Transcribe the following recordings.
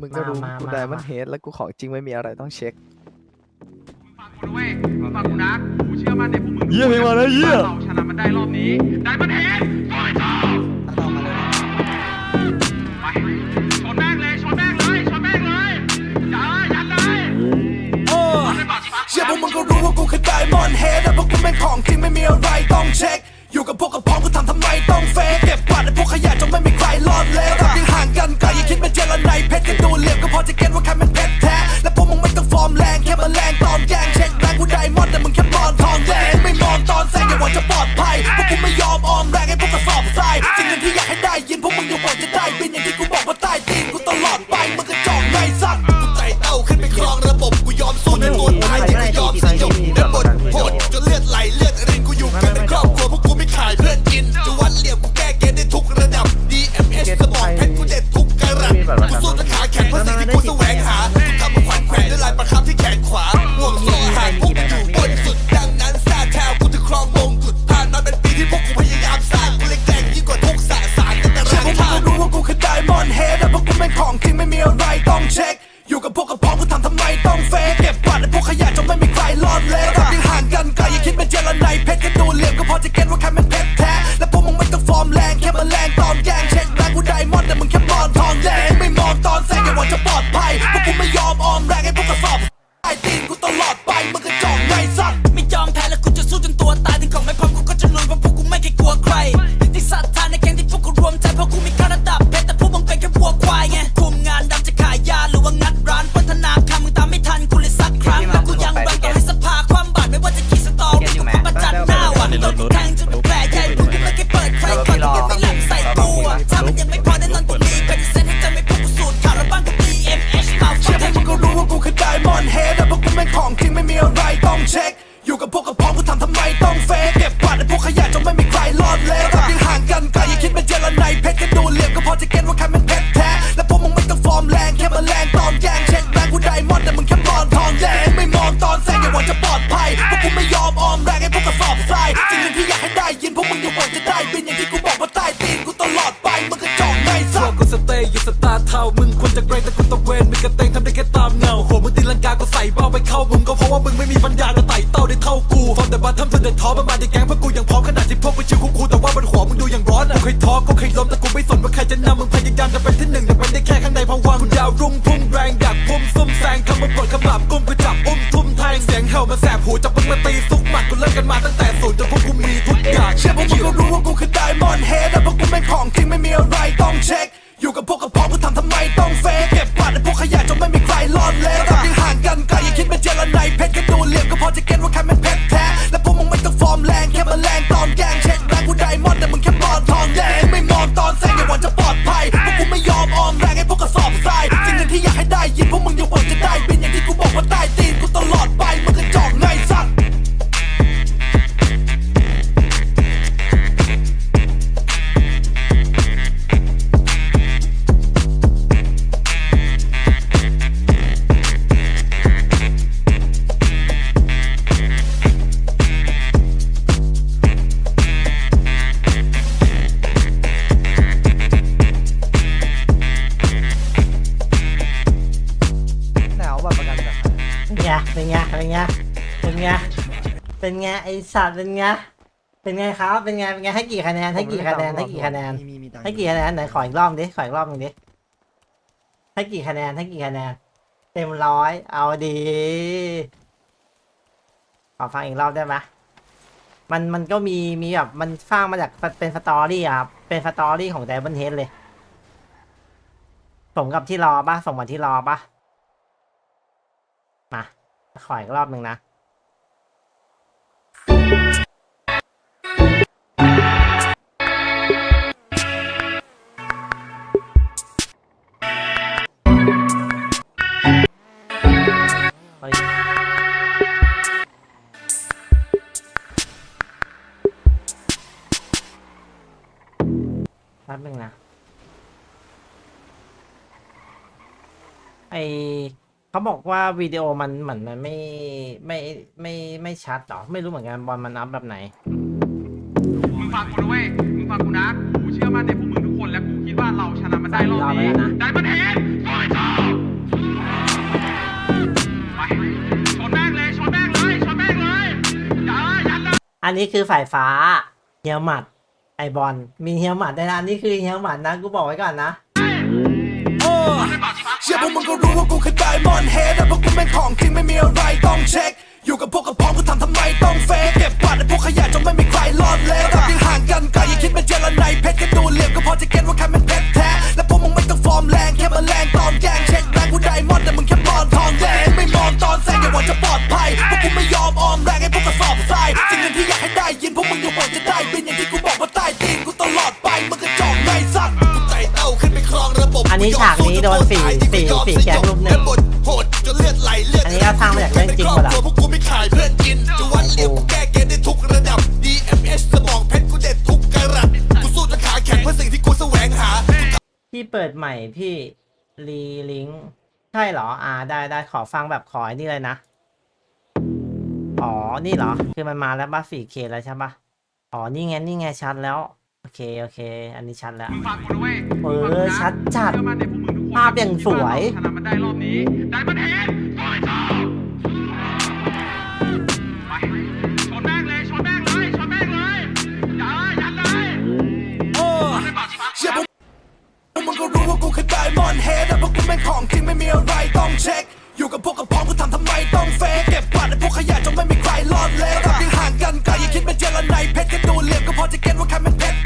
มึงก็รู้มากูมาไดมามันเฮดแล้วกูของจริงไม่มีอะไรต้องเช็ค ฟังกูนะเว้ยมึงฟังกูนะกูเชื่อมั่นในพวกมึงเหี้ยไม่มาแล้วเหี้ยเราชนะมันได้รอบนี้ ได้มันเห็นฟอยต่อไปชนแม่งเลย ชนแม่งเลย ชนแม่งเลยอย่ายัดเลยเออมันเป็นบาดฟักเชื่อพวกมึงก็รู้ว่ากูคือไดมอนด์เฮดแต่พวกกูเป็นของจริงไม่มีอะไรต้องเช็ค อยู่กับพวกกับ เป็นเจรไนเพชรกันดูเหลี่ยมก็พอจะเก็ตว่าใครมันเพชรแท้ และพวกมึงไม่ต้องฟอร์มแรงแค่มาแรงตอนแยงเช็คแรงกูไดมอนด์แต่มึงแค่ปลอนทองแดงไม่มองตอนแซงอย่าหวังจะปลอดภัยพวกกูไม่ยอมออม วงหาทุกูทำมาขวัญแขวนด้วยลายประคับที่แขนขวาห่วงโซ่หางพวกกูอยู่บนสุด ดังนั้นซาแถวกูจะครองมงกุฎผ่านมาเป็นปีที่พวกกูพยายามสร้างกูเลยแกร่งยิ่งกว่าทุกสาสารตั้งแต่แรกทางรู้ว่ากูคือไดมอนด์เฮดแต่พวกกูเป็นของจริงไม่มีอะไรต้องเช็ค อยู่กับพวกกับพ้องกูทำทำไมต้องเฟกเก็บกวาดไอ้พวกขยะจนไม่มีใครรอดแล้วกับยังห่างกันไกลอย่าคิดเป็นเจรไนเพชรกันดูเหลี่ยมก็พอจะเก็ตว่าใครเป็นเพชรแท้และพวกมึงไม่ต้องฟอร์มแรงแค่มาแรงตอนแย่ง ปล แต่พวกกูเป็นของจริงไม่มีอะไรต้องเช็ค อยู่กับพวกกับพ้องกูทำทำไมต้องเฟกเก็บกวาดไอ้พวกขยะจนไม่มีใครรอดแล้วกับยังห่างกันไกลอย่าคิดเป็นเจรไนเพชรกันดูเหลี่ยมก็พอจะเก็ตว่าใครเป็นเพชรแท้ และพวกมึงไม่ต้องฟอร์มแรงแค่มาแรงตอนแยงเช็คแรงกูไดมอนด์แต่มึงแค่ปลอนทองแดงไม่มองตอนแซงอย่าหวังจะปลอดภัยพวกกูไม่ยอมออมแรงให้พวกกระสอบทรายสิ่งหนึ่งที่อยากให้ได้ยินพวกมึงอย่าหวังจะได้บินอย่างที่กูบอกว่าใต้ตีนกูตลอดไปมึงกระจอกไงสัพวกกูสเตย์อยู่สตาร์เท่ามึงควรจะเกรงแต่กูตะเวนมึงกระเต ก็ใส่เป้าไปเข้ามึงก็เพราะว่ามึงไม่มีปัญญาจะไต่เต้าได้เท่ากูฟอร์มแต่บัตทำจนเด็ดท้อประมาณในแก๊งพวกกูยังพร้อมขนาดที่พวกไปชิวคูแต่ว่าบนหัวมึงดูอย่างร้อนอะเคยท้อก็เคยล้มแต่กูไม่สนว่าใครจะนำมึงพยายามจะเป็นที่หนึ่งแต่เป็นได้แค่ข้างในภวังค์กูดาวรุ่งพุ่งแรงอยากพุ่มซุ่มแซงคำว่ากดขมับกุ้มกูจับอุ้มทุ่มแทงเสียงเห่ามาแสบหูจับมึงมาตีซุกหมัดกูเลิกกันมาตั้งแต่ศูนย์จนพวกกูมีทุกอย่างเชื่อพวกมึงก็รู้ว่ากูคือไดมอนด์เฮดแต่พวกกูเป็นของจริงไม่มีอะไรต้องเช็คอยู่กับพวกกับ ไรเพชรแค่ตัวเหลี่ก็พอจะเก็ตว่าใครไม่ เป็นไงเป็นไง เป็นไง เป็นไง เป็นไงไอสัตว์เป็นไง เป็นไงครับ เป็นไง เป็นไง ให้กี่คะแนน ให้กี่คะแนน ให้กี่คะแนนมีมีตังค์ให้กี่คะแนนไหนขออีกรอบดิขออีกรอบหนึงดิ ให้กี่คะแนน ให้กี่คะแนน เต็มร้อย เอาดี ขอฟังอีกรอบได้ไหมมัน มันก็มี มีแบบ มันสร้างมาจาก เป็นสตอรี่อะครับ เป็นสตอรี่ของไดบันเฮดเลย สมกับที่รอปะสมกับที่รอปะมา ขออีกรอบหนึ่งนะเฮ้ยแป๊บนึงนะ ไอ เขาบอกว่าวิดีโอมันเหมือนมันไม่ไม่ไม่ไม่ชัดหรอไม่รู้เหมือนกันบอลมันอัพแบบไหน มึงฟังกูนะเว้ย มึงฟังกูนะ กูเชื่อมั่นในพวกมึงทุกคนและกูคิดว่าเราชนะมันได้รอบนี้ เราไปแล้วนะ ได้มันเห็นโอ้ยจ้าไปชนแม่งเลยชนแม่งเลยชนแม่งเลยอย่ายันเลยอันนี้คือฝ่ายฟ้าเฮียหมัดไอบอลมีเฮียหมัดได้วยนะนี่คือเฮียหมัดนะกูบอกไว้ก่อนนะ เชื่อพวกมึงก็รู้ว่ากูคือไดมอนด์เฮดแต่พวกกูเป็นของจริงไม่มีอะไรต้องเช็ค อยู่กับพวกกับพ้องกูทำทำไมต้องเฟกเก็บกวาดในพวกขยะจนไม่มีใครรอดแล้วถ้ายังห่างกันไกลอย่าคิดเป็นเจรไนเพชรแค่ดูเหลี่ยมก็พอจะเก็ตว่าใครเป็นเพชร นนี้ฉากนี้โดนสี่สี่สี่แก๊งลุมหนึ่งโหดจนเลือดไหลเลือดอันนี้ก็สร้างมาจากเรื่องจริงหมดอะพวกกูไม่ขายเพื่อนกินจะวัดเหลี่ยมกูแก้เกมได้ทุกระดับ DMS สมองเพชรกูเด็ดทุกกระดับกูสู้จนขาแข็งเพื่อสิ่งที่กูแสวงหาพี่เปิดใหม่พี่รีลิงก์ใช่เหรอ อ่าได้ได้ขอฟังแบบขอไอ้นี่เลยนะ อ๋อ นี่เหรอ คือมันมาแล้วป่ะ 4K แล้วใช่ป่ะอ๋อ นี่ไง นี่ไงชัดแล้ว โอเค โอเค อันนี้ชัดแล้ว มึงฟังกูนะเว้ยเออชัดจัดเชื่อมั่นในพวกมึงทุกคนภาพอย่างสวย ชนะมันได้รอบนี้ ได้มันเห็นโอ้ยชอบไปชนแม่งเลยชนแม่งเลยชนแม่งเลยอย่ายันเลยไม่ปากชิบะเชื่อพวกพวกมึงก็รู้ว่ากูคือไดมอนด์เฮดแต่พวกกูเป็นของจริงไม่มีอะไรต้องเช็ค อยู่กับพวกกระพ้องกูทำทำไมต้องเฟกเก็บกวาดไอ้พวกขยะจนไม่มีใครรอดแล้วถ้ายังห่างกันไกลอย่าคิดเป็นเจรไนเพชรแค่ดูเหลี่ยมก็พอจะเก็ตว่าใครเป็นเพชร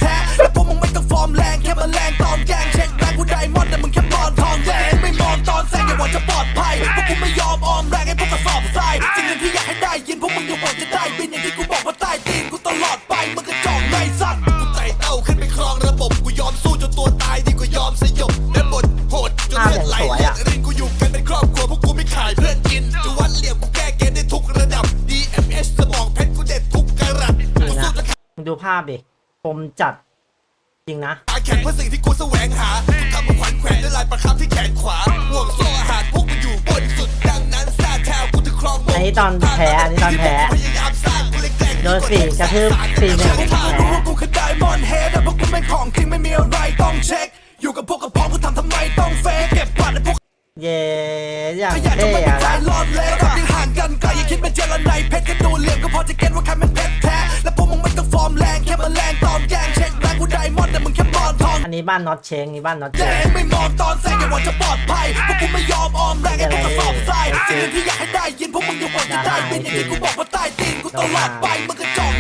ม่ต้องฟอร์มแรงแค่มาแรงตอนแกล้งเช็คแรงกูไดมอนด์แต่มึงแค่ปลอนทองแดงไม่มองตอนแซงอย่าหวังจะปลอดภัยพวกกูไม่ยอมออมแรงให้พวกกระสอบทรายสิ่งหนึ่งที่อยากให้ได้ยินพวกมึงอย่าหวังจะได้บินอย่างที่กูบอกว่าใต้ตีนกูตลอดไปมึงกระจอกไงสัตว์กูไต่เต้าขึ้นไปครองระบบกูยอมสู้จนตัวตายดีกว่ายอมสยบและบทโหดจนเลือดไหลอะอย่างสวยเลืออะดรินกูอยู่กันเป็นครอบครัวพวกกูไม่ขายเพื่อนกินจะวัดเหลี่ยมกูแก้เกมได้ทุกระดับ DMS สมองเพชรกูเด็ดทุกกระดับกูสู้จนมึงดูภาพดิคมจัด จริงนะขาแข็งเพื่อสิ่งที่กูแสวงหากูทำมาขวัญแขวนด้วยลายประคับที่แขนขวาห่วงโซ่อาหารพวกกูอยู่บนสุดดังนั้นซาแถวกูถึงครองอันนี้ตอนแพ้อันนี้ตอนแพ้พยายามสร้างกูเลยแกล้งโดนสี่กระทืบสี่หนึ่งพวกมึงรู้ว่ากูคือไดมอนด์เฮดแต่พวกกูเป็นของจริงไม่มีอะไรต้องเช็ค อยู่กับพวกกระพ้องกูทำทำไมต้องเฟกเก็บกวาดไอ้พวกเย้อย่างขยะจนเท่ไม่มีอะใครนะรอดแล้วถ้ายังห่างกันไกลอย่าคิดเป็นเจรไนเพชรแค่ดูเหลี่ยมก็พอจะเก็ตว่าใครเป็นเพชรแท้และพวกมึงไม่ต้ ออร์มแรงแค่มาแรงตอนแกงเช็คแรงกูไดมอนด์แต่มึงแค่บอลทองอันนี้บ้านน็อตเชงนี่บ้านน็อตเชแดงงไม่มองตอนแซงอย่าหวังจะปลอดภัยพวกกูไม่ยอมออมแรงให้พวกกระสอบทรายสิ่งหนึ่งที่อยากให้ได้ยินพวกมึงอย่าหวังจะได้บินอย่างที่กูบอกว่าใต้ตีนกูตลอดไปมึงกระจอก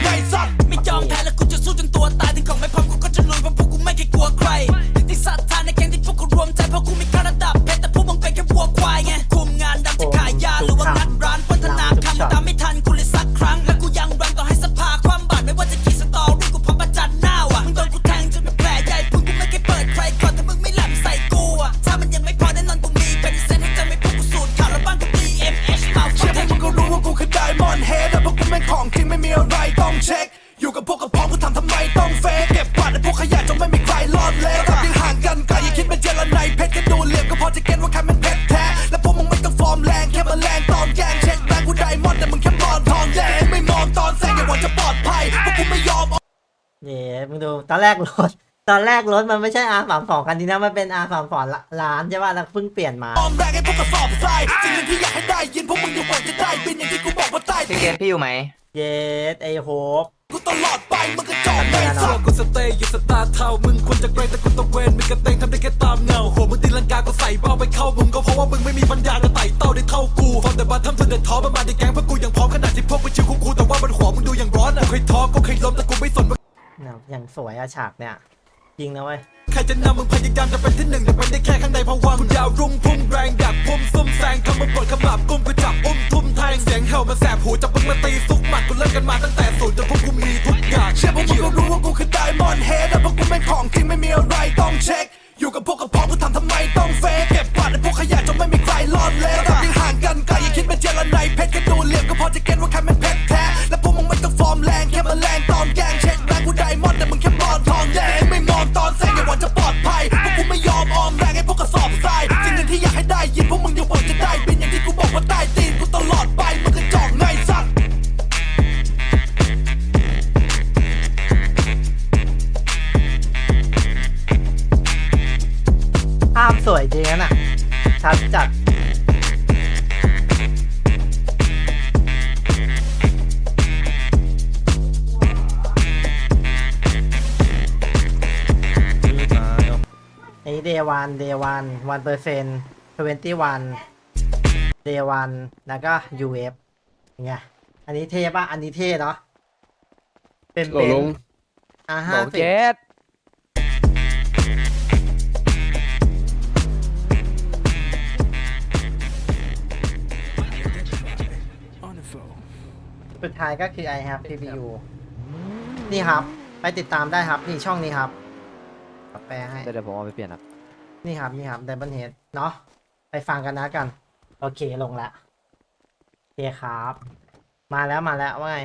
อจะเก็ตว่าใครเป็นเพชรแท้ และพวกมึงไม่ต้องฟอร์มแรงแค่มาแรงตอนแกล้งเช็คแรงกูไดมอนด์แต่มึงแค่ปลอนทองแดงไม่มองตอนแซงอย่าหวังจะปลอดภัยพวกกูไม่ยอมเย้มึงดูตอนแรกรถ ตอนแรกรถมันไม่ใช่ R สามสองคันนี้นะ มันเป็น R สามสองล้านใช่ป่ะแล้วเพิ่งเปลี่ยนมาออมแรงให้พวกกระสอบทรายสิ่งหนึ่งที่อยากให้ได้ยินพวกมึงอย่าหวังจะได้บินอย่างที่กูบอกว่าใต้พี่ตีเกนมพี่อยู่ไหมเย้ไอโฮปกูตลอดไป มึงกระจอกไงเนาะสัพวตกว์กูสเตย์อยู่สตาร์เท่ามึงควรจะเกรงแต่กูตะเวนมีกระเตงทำได้แค่ตามเงาหัวมึงตีลังกาก็ใส่เบ้าไปเข้ามึงก็เพราะว่ามึงไม่มีปัญญาจะไต่เต้าได้เท่ากูฟอร์มแต่บัตทำจนเด็ดท้อประมาณในแก๊งเพราะกูยังพร้อมขนาดที่พวกไปชิวคูลๆแต่ว่าบนหัวมึงดูอย่างร้อนอะเคยท้อก็เคยล้มแต่กูไม่สนว่าเนี่ยอย่างสวยอะฉากเนี่ย จริงนะเว้ยใครจะนำมึงพยายามจะเป็นที่หนึ่งแต่เป็นได้แค่ข้างในภวังค์กูยาวรุ่งพุ่งแรงดักพุ่มซุ่มแซงคำมาปลดขมับกุ้มกูจับอุ้มทุ่มแทงเสียงเห่ามาแสบหูจับมึงมาตีซุกหมัดกูเลิกกันมาตั้งแต่ศูนย์จนพวกกูมีทุกอย่างเชื่อพวกมึงก็รู้ว่ากูคือไดมอนด์เฮดแต่พวกกูเป็นของจริงไม่มีอะไรต้องเช็คอยู่กับพวกกับพ้องกูทำทำไมต้องเฟกเก็บกวาดไอ้พวกขย อันนี้ day one day one one percent twenty one day one แล้วก็ UF ไงอันนี้เท่ปะอันนี้เท่เนาะเป็นโหลเป็นลงอ่าโหห้าลสิบเจ็ดสุดท้ายก็คือ I have CPU นี่ครับ ไปติดตามได้ครับนี่ช่องนี้ครับ แปลให้เดี๋ยวผมเอาไปเปลี่ยนครับ นี่ครับ นี่ครับ Diamond Head เนาะไปฟังกันนะกัน โอเคลงละโอเคครับ มาแล้วมาแล้วว่าไง